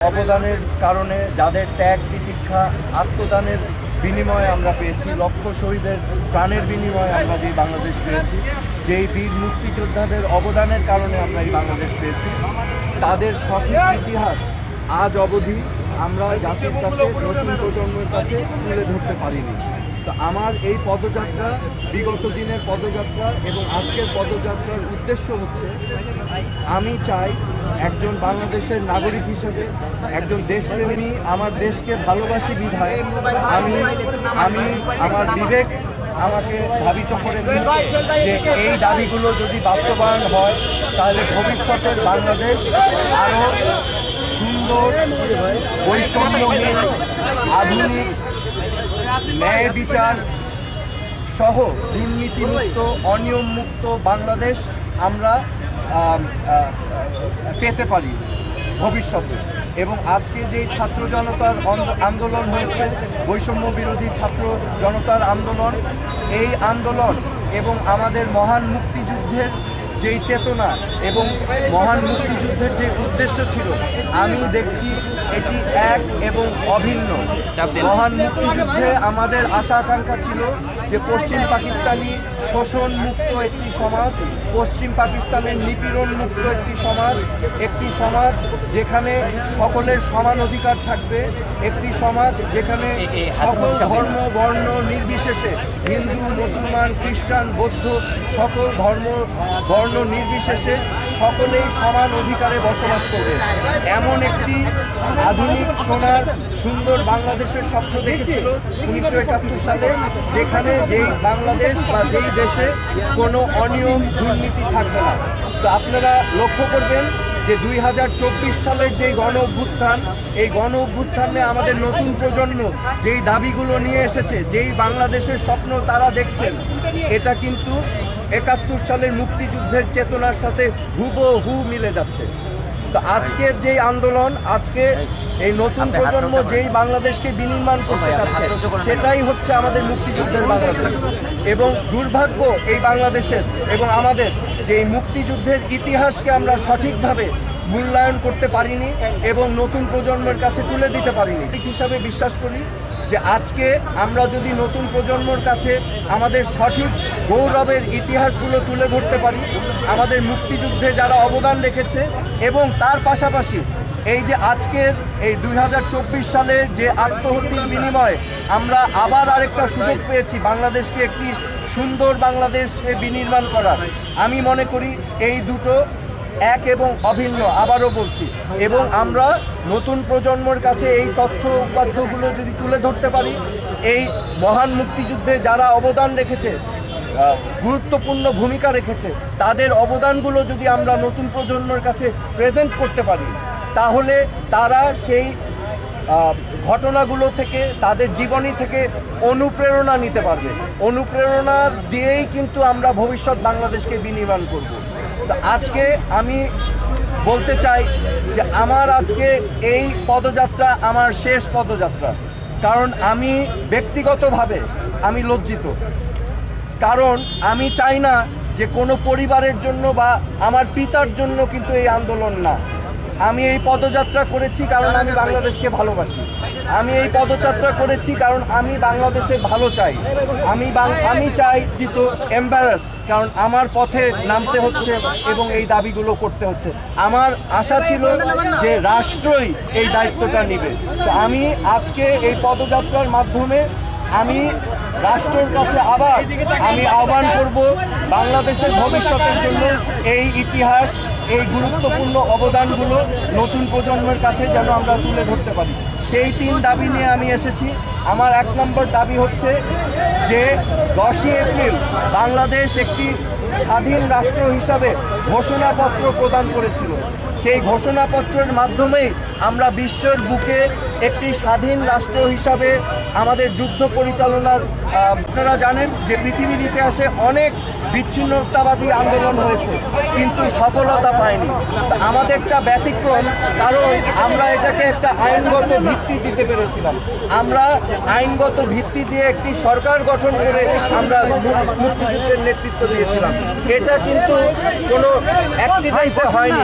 অবদানের কারণে যাদের ত্যাগ প্রতীক্ষা আত্মদানের বিনিময়ে আমরা পেয়েছি লক্ষ শহীদের প্রাণের বিনিময়ে আমরা যে বাংলাদেশ পেয়েছি, যেই বীর মুক্তিযোদ্ধাদের অবদানের কারণে আমরা এই বাংলাদেশ পেয়েছি, তাদের সঠিক ইতিহাস আজ অবধি আমরা জাতির কাছে নতুন প্রজন্মের কাছে তুলে ধরতে পারিনি। তো আমার এই পদযাত্রা বিগত দিনের পদযাত্রা এবং আজকের পদযাত্রার উদ্দেশ্য হচ্ছে, আমি চাই একজন বাংলাদেশের নাগরিক হিসেবে, একজন দেশপ্রেমী, আমার দেশকে ভালোবাসি বিধায়, আমি আমি, আমার বিবেক আমাকে ধাবিত করেছে যে এই দাবিগুলো যদি বাস্তবায়ন হয়, তাহলে ভবিষ্যতের বাংলাদেশ আরও সুন্দর, বৈষম্যহীন, আধুনিক ন্যায় বিচার সহ দুর্নীতিমুক্ত, অনিয়মমুক্ত বাংলাদেশ আমরা পেতে পারি ভবিষ্যতে। এবং আজকে যে ছাত্র জনতার আন্দোলন হয়েছে, বৈষম্য বিরোধী ছাত্র জনতার আন্দোলন, এই আন্দোলন এবং আমাদের মহান মুক্তিযুদ্ধের যেই চেতনা এবং মহান মুক্তিযুদ্ধের যে উদ্দেশ্য ছিল আমি দেখছি এটি এক এবং অভিন্ন। মহান মুক্তিযুদ্ধে আমাদের আশা আকাঙ্ক্ষা ছিল যে পশ্চিম পাকিস্তানি শোষণ মুক্ত একটি সমাজ পশ্চিম পাকিস্তানের নিপীড়ন মুক্ত একটি সমাজ একটি সমাজ যেখানে সকলের সমান অধিকার থাকবে একটি সমাজ যেখানে সকল ধর্ম বর্ণ নির্বিশেষে হিন্দু মুসলমান খ্রিস্টান বৌদ্ধ সকল ধর্ম বর্ণ নির্বিশেষে সকলেই সমান অধিকারে বসবাস করবে। এমন একটি আধুনিক সোনার সুন্দর বাংলাদেশের স্বপ্ন দেখেছিল উনিশশো একাত্তর সালে, যেখানে যেই বাংলাদেশ বা যেই দেশে কোনো অনিয়ম, দুর্নীতি থাকবে না। তো আপনারা লক্ষ্য করবেন যে দুই হাজার চব্বিশ সালের যে গণ অভ্যুত্থান, এই গণ অভ্যুত্থানে আমাদের নতুন প্রজন্ম যেই দাবিগুলো নিয়ে এসেছে, যেই বাংলাদেশের স্বপ্ন তারা দেখছেন, এটা কিন্তু একাত্তর সালের মুক্তিযুদ্ধের চেতনার সাথে হুবহু মিলে যাচ্ছে। তো আজকের যেই আন্দোলন আজকে এই নতুন প্রজন্ম যেই বাংলাদেশকে বিনির্মাণ করতে চাচ্ছে সেটাই হচ্ছে আমাদের মুক্তিযুদ্ধের বাংলাদেশ। এবং দুর্ভাগ্য এই বাংলাদেশের এবং আমাদের যে এই মুক্তিযুদ্ধের ইতিহাসকে আমরা সঠিকভাবে মূল্যায়ন করতে পারিনি এবং নতুন প্রজন্মের কাছে তুলে দিতে পারিনি। ঠিক হিসাবে বিশ্বাস করি যে আজকে আমরা যদি নতুন প্রজন্মর কাছে আমাদের সঠিক গৌরবের ইতিহাসগুলো তুলে ধরতে পারি, আমাদের মুক্তিযুদ্ধে যারা অবদান রেখেছে এবং তার পাশাপাশি এই যে আজকের এই দুই হাজার চব্বিশ সালের যে আত্মহত্যার বিনিময়ে আমরা আবার আরেকটা সুযোগ পেয়েছি বাংলাদেশকে একটি সুন্দর বাংলাদেশকে বিনির্মাণ করার। আমি মনে করি এই দুটো এক এবং অভিন্ন, আবারও বলছি। এবং আমরা নতুন প্রজন্মের কাছে এই তথ্য উপাত্তগুলো যদি তুলে ধরতে পারি, এই মহান মুক্তিযুদ্ধে যারা অবদান রেখেছে গুরুত্বপূর্ণ ভূমিকা রেখেছে, তাদের অবদানগুলো যদি আমরা নতুন প্রজন্মের কাছে প্রেজেন্ট করতে পারি, তাহলে তারা সেই ঘটনাগুলো থেকে, তাদের জীবনী থেকে অনুপ্রেরণা নিতে পারবে। অনুপ্রেরণা দিয়েই কিন্তু আমরা ভবিষ্যৎ বাংলাদেশকে বিনির্মাণ করব। তো আজকে আমি বলতে চাই যে আমার আজকে এই পদযাত্রা আমার শেষ পদযাত্রা। কারণ আমি ব্যক্তিগতভাবে আমি লজ্জিত। কারণ আমি চাই না যে কোনো পরিবারের জন্য বা আমার পিতার জন্য কিন্তু এই আন্দোলন না। আমি এই পদযাত্রা করেছি কারণ আমি বাংলাদেশকে ভালোবাসি। আমি এই পদযাত্রা করেছি কারণ আমি বাংলাদেশে ভালো চাই। আমি আমি চাই তো এম্বারাস কারণ আমার পথে নামতে হচ্ছে এবং এই দাবিগুলো করতে হচ্ছে। আমার আশা ছিল যে রাষ্ট্রই এই দায়িত্বটা নেবে। তো আমি আজকে এই পদযাত্রার মাধ্যমে আমি রাষ্ট্রের কাছে আবার আমি আহ্বান করব বাংলাদেশের ভবিষ্যতের জন্য এই ইতিহাস এই গুরুত্বপূর্ণ অবদানগুলো নতুন প্রজন্মের কাছে যেন আমরা তুলে ধরতে পারি। সেই তিন দাবি নিয়ে আমি এসেছি। আমার এক নম্বর দাবি হচ্ছে যে, দশই এপ্রিল বাংলাদেশ একটি স্বাধীন রাষ্ট্র হিসাবে ঘোষণাপত্র প্রদান করেছিল। সেই ঘোষণাপত্রের মাধ্যমেই আমরা বিশ্বের বুকে একটি স্বাধীন রাষ্ট্র হিসাবে আমাদের যুদ্ধ পরিচালনার আপনারা জানেন যে পৃথিবীর ইতিহাসে অনেক বিচ্ছিন্নতাবাদী আন্দোলন হয়েছে, কিন্তু সফলতা পায়নি। আমাদেরটা ব্যতিক্রম, কারণ আমরা এটাকে একটা আইনগত ভিত্তি দিতে পেরেছিলাম। আমরা আইনগত ভিত্তি দিয়ে একটি সরকার গঠন করে আমরা মুক্তিযুদ্ধের নেতৃত্ব দিয়েছিলাম। এটা কিন্তু কোনো অ্যাক্সিডেন্টে হয়নি।